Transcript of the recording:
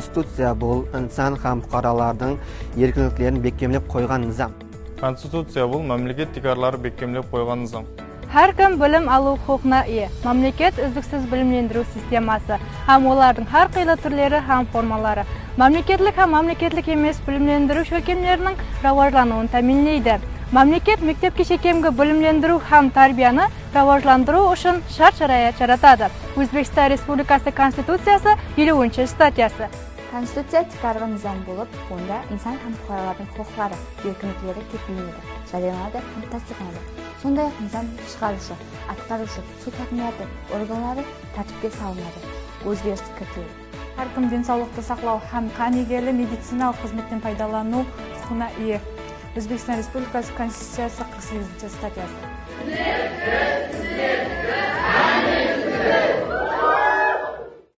конституция бұл инсан һәм фуқаралардың еркіндіктерін бекемлеп қойған низам конституция бұл мемлекет дикарлары бекемлеп қойған низам әркім білім алу құқығына ие мемлекет үздіксіз білімлендіру системасы һәм олардың әрқилы түрлері һәм формалары мемлекеттік һәм мемлекеттік емес білімлендіру шөкемлерінің рауажлануын тәминлейді мемлекет мектепке шекемгі білімлендіру һәм тәрбияны рауажландыру үшін шарт шарайат жаратады өзбекстан республикасы конституциясы елуінші статьясы конституция чыгарган низам болып, онда инсан камкоролордун укуктары еркиндиктери тетиренеди жарыяланады һәм тастыкланады сондай ақ низам чыгарушы аткарушы сот акмияты органдары тартипке салынады өзгеріс кіртіледі Әркім денсаулықты сақлау һәм қан игерлі медициналық қызметтен пайдалану құқығына ие өзбекстан республикасы конституциясы қырық сегізінші статьясы